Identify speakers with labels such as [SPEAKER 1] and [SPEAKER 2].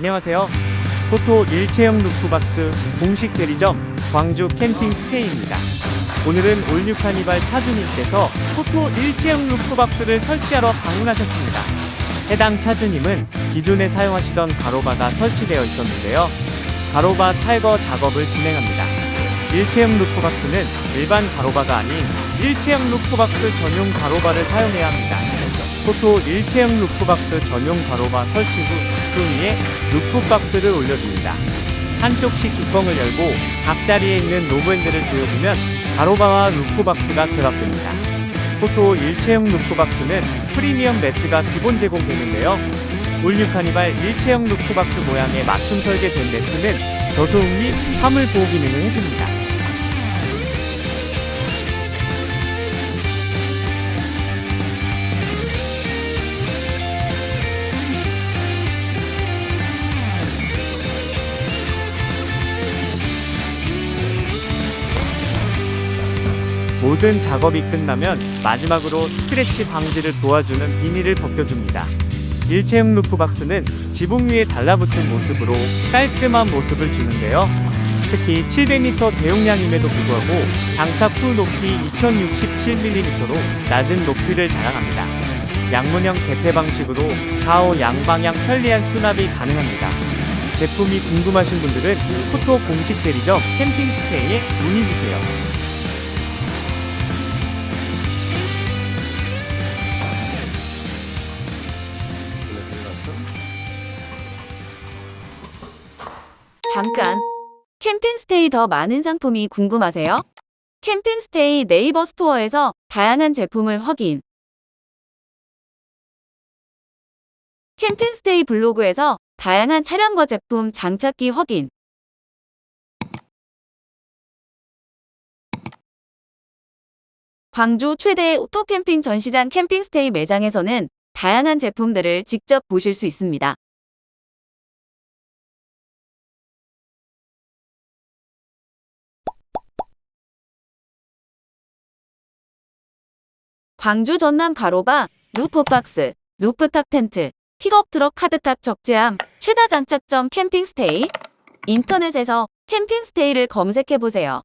[SPEAKER 1] 안녕하세요. 포토 일체형 루프박스 공식 대리점 광주 캠핑 스테이입니다. 오늘은 올뉴 카니발 차주님께서 포토 일체형 루프박스를 설치하러 방문하셨습니다. 해당 차주님은 기존에 사용하시던 가로바가 설치되어 있었는데요. 가로바 탈거 작업을 진행합니다. 일체형 루프박스는 일반 가로바가 아닌 일체형 루프박스 전용 가로바를 사용해야 합니다. 포토 일체형 루프박스 전용 가로바 설치 후 그 위에 루프 박스를 올려줍니다. 한쪽씩 뚜껑을 열고 각 자리에 있는 노브핸들을 조여주면 가로바와 루프 박스가 결합됩니다. 포토 일체형 루프 박스는 프리미엄 매트가 기본 제공되는데요. 올뉴 카니발 일체형 루프 박스 모양의 맞춤 설계된 매트는 저소음 및 화물 보호 기능을 해줍니다. 모든 작업이 끝나면 마지막으로 스크래치 방지를 도와주는 비닐을 벗겨줍니다. 일체형 루프 박스는 지붕 위에 달라붙은 모습으로 깔끔한 모습을 주는데요. 특히 700리터 대용량임에도 불구하고 장착 후 높이 2067mm로 낮은 높이를 자랑합니다. 양문형 개폐 방식으로 좌우 양방향 편리한 수납이 가능합니다. 제품이 궁금하신 분들은 포토 공식 대리점 캠핑스테이에 문의주세요.
[SPEAKER 2] 잠깐. 캠핑스테이 더 많은 상품이 궁금하세요? 캠핑스테이 네이버 스토어에서 다양한 제품을 확인. 캠핑스테이 블로그에서 다양한 차량과 제품 장착기 확인. 광주 최대의 오토캠핑 전시장 캠핑스테이 매장에서는 다양한 제품들을 직접 보실 수 있습니다. 광주 전남 가로바, 루프박스, 루프탑 텐트, 픽업 트럭 카드탑 적재함, 최다 장착점 캠핑스테이. 인터넷에서 캠핑스테이를 검색해보세요.